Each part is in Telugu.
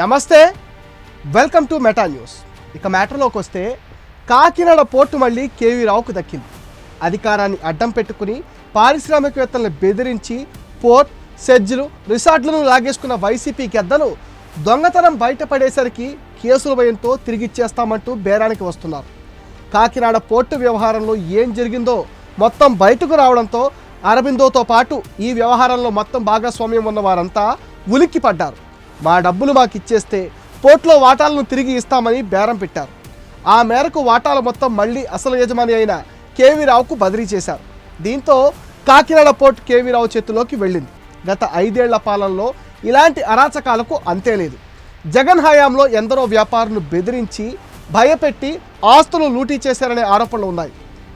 నమస్తే వెల్కమ్ టు మెటా న్యూస్. ఇక మ్యాటర్లోకి వస్తే కాకినాడ పోర్టు మళ్ళీ కేవీ రావుకు దక్కింది. అధికారాన్ని అడ్డం పెట్టుకుని పారిశ్రామికవేత్తలను బెదిరించి పోర్ట్ సెజ్లు రిసార్ట్లను లాగేసుకున్న వైసీపీ గెద్దలు దొంగతనం బయటపడేసరికి కేసుల భయంతో తిరిగిచ్చేస్తామంటూ బేరానికి వస్తున్నారు. కాకినాడ పోర్టు వ్యవహారంలో ఏం జరిగిందో మొత్తం బయటకు రావడంతో అరబిందోతో పాటు ఈ వ్యవహారంలో మొత్తం భాగస్వామ్యం ఉన్న వారంతా ఉలిక్కి పడ్డారు మా డబ్బులు మాకు ఇచ్చేస్తే పోర్టులో వాటాలను తిరిగి ఇస్తామని బేరం పెట్టారు. ఆ మేరకు వాటాల మొత్తం మళ్ళీ అసలు యజమాని అయిన కేవీ రావుకు బదిలీ చేశారు. దీంతో కాకినాడ పోర్ట్ కేవీ రావు చేతిలోకి వెళ్ళింది. గత ఐదేళ్ళ పాలనలో ఇలాంటి అరాచకాలకు అంతే లేదు. జగన్ హయాంలో ఎందరో వ్యాపారులు బెదిరించి భయపెట్టి ఆస్తులు లూటీ చేశారనే ఆరోపణలు ఉన్నాయి.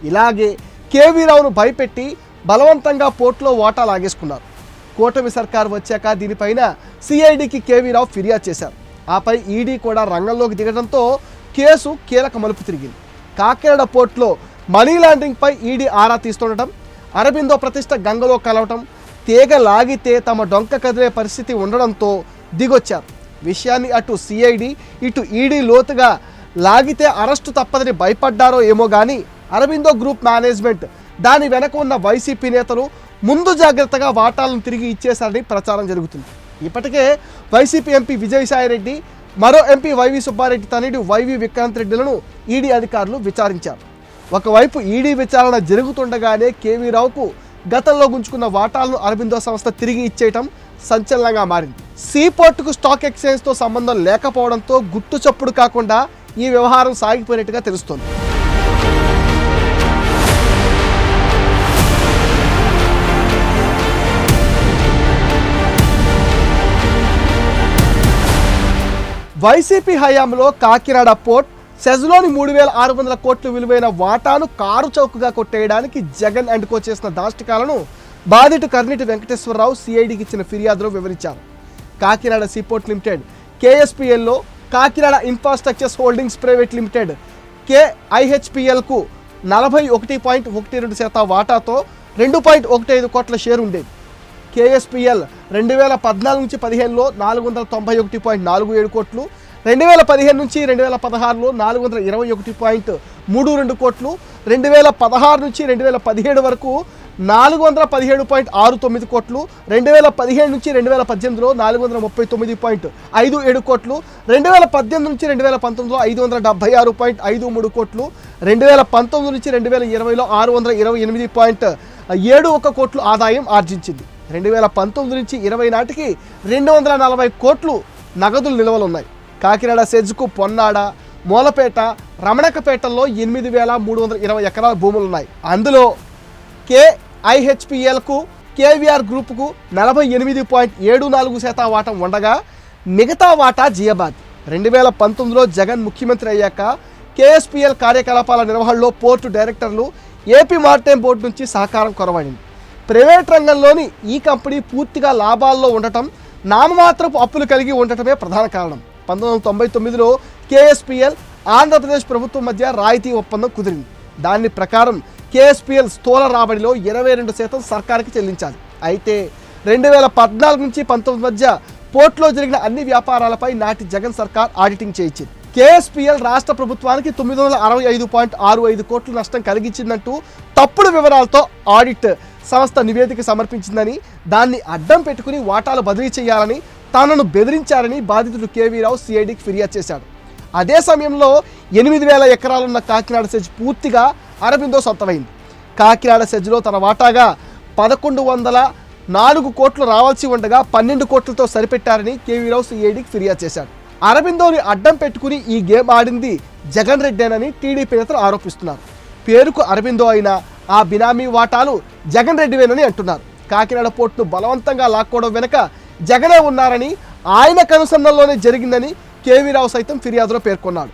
ఇలాగే కేవీ రావును భయపెట్టి బలవంతంగా పోర్టులో వాటా లాగేసుకున్నారు కూటమి సర్కార్ వచ్చాక దీనిపైన సిఐడికి కేవీ రావు ఫిర్యాదు చేశారు. ఆపై ఈడీ కూడా రంగంలోకి దిగడంతో కేసు కీలక మలుపు తిరిగింది. కాకినాడ పోర్టులో మనీ లాండరింగ్పై ఈడీ ఆరా తీస్తుండటం అరబిందో ప్రతిష్ట గంగలో కలవటం తీగ లాగితే తమ డొంక కదిలే పరిస్థితి ఉండడంతో దిగొచ్చారు. విషయాన్ని అటు సిఐడి ఇటు ఈడీ లోతుగా లాగితే అరెస్టు తప్పదని భయపడ్డారో ఏమో కానీ అరబిందో గ్రూప్ మేనేజ్మెంట్ దాని వెనక ఉన్న వైసీపీ నేతలు ముందు జాగ్రత్తగా వాటాలను తిరిగి ఇచ్చేశారని ప్రచారం జరుగుతుంది. ఇప్పటికే వైసీపీ ఎంపీ విజయసాయిరెడ్డి మరో ఎంపీ వైవి సుబ్బారెడ్డి తనయుడు వైవి విక్రాంత్ రెడ్డిలను ఈడీ అధికారులు విచారించారు. ఒకవైపు ఈడీ విచారణ జరుగుతుండగానే కేవీ రావుకు గతంలో గుంజుకున్న వాటాలను అరబిందో సంస్థ తిరిగి ఇచ్చేయటం సంచలనంగా మారింది. సీపోర్టుకు స్టాక్ ఎక్స్చేంజ్తో సంబంధం లేకపోవడంతో గుట్టు చప్పుడు కాకుండా ఈ వ్యవహారం సాగిపోయినట్టుగా తెలుస్తోంది. వైసీపీ హయాంలో కాకినాడ పోర్ట్ సెజ్లోని మూడు వేల ఆరు వందల కోట్లు విలువైన వాటాను కారు చౌకగా కొట్టేయడానికి జగన్ అండ్ కో చేసిన దాష్టికాలను బాధితు కర్నిటి వెంకటేశ్వరరావు సిఐడికి ఇచ్చిన ఫిర్యాదులో వివరించారు. Kakinada seaport limited కేఎస్పిఎల్లో Kakinada infrastructures holdings private limited కేఐహెచ్పిఎల్కు నలభై ఒకటి పాయింట్ ఒకటి రెండు శాతం వాటాతో రెండు పాయింట్ ఒకటి ఐదు కోట్ల షేర్ ఉండేది. కేఎస్పిఎల్ రెండు వేల పద్నాలుగు నుంచి పదిహేనులో నాలుగు వందల తొంభై ఒకటి పాయింట్ నాలుగు ఏడు కోట్లు రెండు వేల పదిహేను నుంచి రెండు వేల పదహారులో నాలుగు వందల ఇరవై ఒకటి పాయింట్ మూడు రెండు కోట్లు రెండు వేల పదహారు నుంచి రెండు వేల పదిహేడు వరకు నాలుగు వందల పదిహేడు పాయింట్ ఆరు తొమ్మిది కోట్లు రెండు వేల పదిహేడు నుంచి రెండు వేల పద్దెనిమిదిలో నాలుగు వందల ముప్పై తొమ్మిది పాయింట్ ఐదు ఏడు కోట్లు రెండు వేల పద్దెనిమిది నుంచి రెండు వేల పంతొమ్మిదిలో ఐదు వందల డెబ్బై ఆరు పాయింట్ ఐదు మూడు కోట్లు రెండు వేల పంతొమ్మిది నుంచి రెండు వేల ఇరవైలో ఆరు వందల ఇరవై ఎనిమిది పాయింట్ ఏడు ఒక కోట్లు ఆదాయం ఆర్జించింది. రెండు వేల పంతొమ్మిది నుంచి ఇరవై నాటికి రెండు వందల నలభై కోట్లు నగదులు నిల్వలున్నాయి. కాకినాడ సెజ్కు పొన్నాడ మూలపేట రమణకపేటల్లో ఎనిమిది వేల మూడు వందల ఇరవై ఎకరాల భూములు ఉన్నాయి అందులో కేఐహెచ్పిఎల్కు కేవీఆర్ గ్రూపుకు నలభై ఎనిమిది పాయింట్ ఏడు నాలుగు శాతం వాటం ఉండగా మిగతా వాటా జియాబాద్. రెండు వేల పంతొమ్మిదిలో జగన్ ముఖ్యమంత్రి అయ్యాక కేఎస్పిఎల్ కార్యకలాపాల నిర్వహణలో పోర్టు డైరెక్టర్లు ఏపీ మార్టైన్ బోర్డు నుంచి సహకారం కొరవడింది ప్రైవేట్ రంగంలోని ఈ కంపెనీ పూర్తిగా లాభాల్లో ఉండటం నామమాత్రపు అప్పులు కలిగి ఉండటమే ప్రధాన కారణం. పంతొమ్మిది వందల తొంభై తొమ్మిదిలో కేఎస్పిఎల్ ఆంధ్రప్రదేశ్ ప్రభుత్వం మధ్య రాయితీ ఒప్పందం కుదిరింది. దాని ప్రకారం కేఎస్పిఎల్ స్థూల రాబడిలో ఇరవై రెండు శాతం సర్కారుకి చెల్లించాలి. అయితే రెండు వేల పద్నాలుగు నుంచి పంతొమ్మిది మధ్య పోర్ట్లో జరిగిన అన్ని వ్యాపారాలపై నాటి జగన్ సర్కార్ ఆడిటింగ్ చేయించింది. కేఎస్పిఎల్ రాష్ట్ర ప్రభుత్వానికి తొమ్మిది వందల అరవై ఐదు పాయింట్ ఆరు ఐదు కోట్ల నష్టం కలిగించిందంటూ తప్పుడు వివరాలతో ఆడిట్ సంస్థ నివేదిక సమర్పించిందని దాన్ని అడ్డం పెట్టుకుని వాటాలు బదిలీ చేయాలని తనను బెదిరించారని బాధితుడు కేవీరావు సిఐడికి ఫిర్యాదు చేశాడు. అదే సమయంలో ఎనిమిది వేల ఎకరాలున్న కాకినాడ సెజ్ పూర్తిగా అరబిందో సొంతమైంది. కాకినాడ సెజ్లో తన వాటాగా పదకొండు వందల నాలుగు కోట్లు రావాల్సి ఉండగా పన్నెండు కోట్లతో సరిపెట్టారని కేవీరావు సిఐడికి ఫిర్యాదు చేశాడు. అరబిందోని అడ్డం పెట్టుకుని ఈ గేమ్ ఆడింది జగన్ రెడ్డేనని టీడీపీ నేతలు ఆరోపిస్తున్నారు. పేరుకు అరబిందో అయినా ఆ బినామీ వాటాలు జగన్ రెడ్డివేనని అంటున్నారు. కాకినాడ పోర్టును బలవంతంగా లాక్కోవడం వెనుక జగనే ఉన్నారని ఆయన కనుసన్నల్లోనే జరిగిందని కేవీరావు సైతం ఫిర్యాదులో పేర్కొన్నాడు.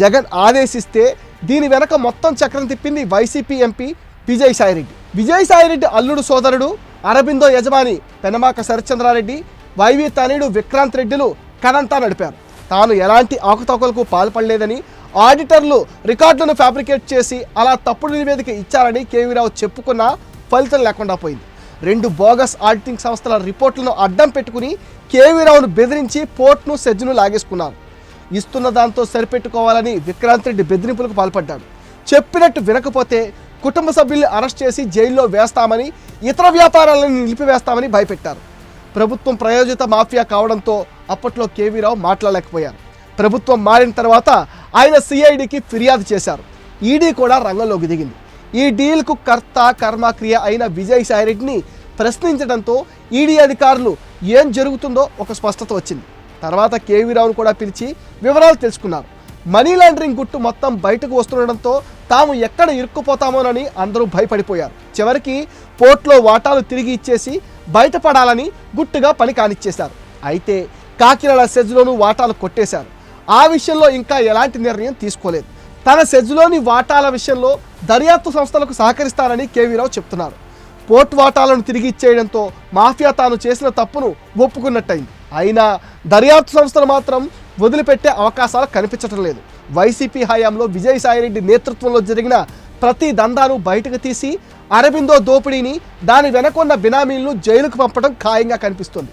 జగన్ ఆదేశిస్తే దీని వెనక మొత్తం చక్రం తిప్పింది వైసీపీ ఎంపీ విజయసాయిరెడ్డి. విజయసాయిరెడ్డి అల్లుడు సోదరుడు అరబిందో యజమాని పెనమాక శరత్చంద్రారెడ్డి వైవి తనయుడు విక్రాంత్ రెడ్డిలు కనంతా నడిపారు. తాను ఎలాంటి ఆకుతోకలకు పాల్పడలేదని ఆడిటర్లు రికార్డులను ఫ్యాబ్రికేట్ చేసి అలా తప్పుడు నివేదిక ఇచ్చారని కేవీరావు చెప్పుకున్నా ఫలితం లేకుండా పోయింది. రెండు బోగస్ ఆడిటింగ్ సంస్థల రిపోర్టులను అడ్డం పెట్టుకుని కేవీరావును బెదిరించి పోర్ట్ను సెజ్ను లాగేసుకున్నారు. ఇస్తున్న దాంతో సరిపెట్టుకోవాలని విక్రాంత్ రెడ్డి బెదిరింపులకు పాల్పడ్డాడు. చెప్పినట్టు వినకపోతే కుటుంబ సభ్యుల్ని అరెస్ట్ చేసి జైల్లో వేస్తామని ఇతర వ్యాపారాలను నిలిపివేస్తామని భయపెట్టారు. ప్రభుత్వం ప్రయోజిత మాఫియా కావడంతో అప్పట్లో కేవీరావు మాట్లాడలేకపోయారు. ప్రభుత్వం మారిన తర్వాత ఆయన సిఐడికి ఫిర్యాదు చేశారు. ఈడీ కూడా రంగంలోకి దిగింది. ఈ డీల్కు కర్త కర్మక్రియ అయిన విజయ్ సాయిరెడ్డిని ప్రశ్నించడంతో ఈడీ అధికారులు ఏం జరుగుతుందో ఒక స్పష్టత వచ్చింది. తర్వాత కేవీ రావును కూడా పిలిచి వివరాలు తెలుసుకున్నారు. మనీ లాండరింగ్ గుట్టు మొత్తం బయటకు వస్తుండడంతో తాము ఎక్కడ ఇరుక్కుపోతామోనని అందరూ భయపడిపోయారు. చివరికి పోర్ట్లో వాటాలు తిరిగి ఇచ్చేసి బయటపడాలని గుట్టుగా పని కానిచ్చేశారు. అయితే కాకినాడ సెజ్లోనూ వాటాలు కొట్టేశారు. ఆ విషయంలో ఇంకా ఎలాంటి నిర్ణయం తీసుకోలేదు. తన సెజ్లోని వాటాల విషయంలో దర్యాప్తు సంస్థలకు సహకరిస్తానని కేవీరావు చెప్తున్నారు. పోర్ట్ వాటాలను తిరిగి ఇచ్చేయడంతో మాఫియా తాను చేసిన తప్పును ఒప్పుకున్నట్టయింది. అయినా దర్యాప్తు సంస్థలు మాత్రం వదిలిపెట్టే అవకాశాలు కనిపించడం లేదు. వైసీపీ హయాంలో విజయసాయిరెడ్డి నేతృత్వంలో జరిగిన ప్రతి దందాను బయటకు తీసి అరబిందో దోపిడీని దాని వెనకున్న బినామీలను జైలుకు పంపడం ఖాయంగా కనిపిస్తుంది.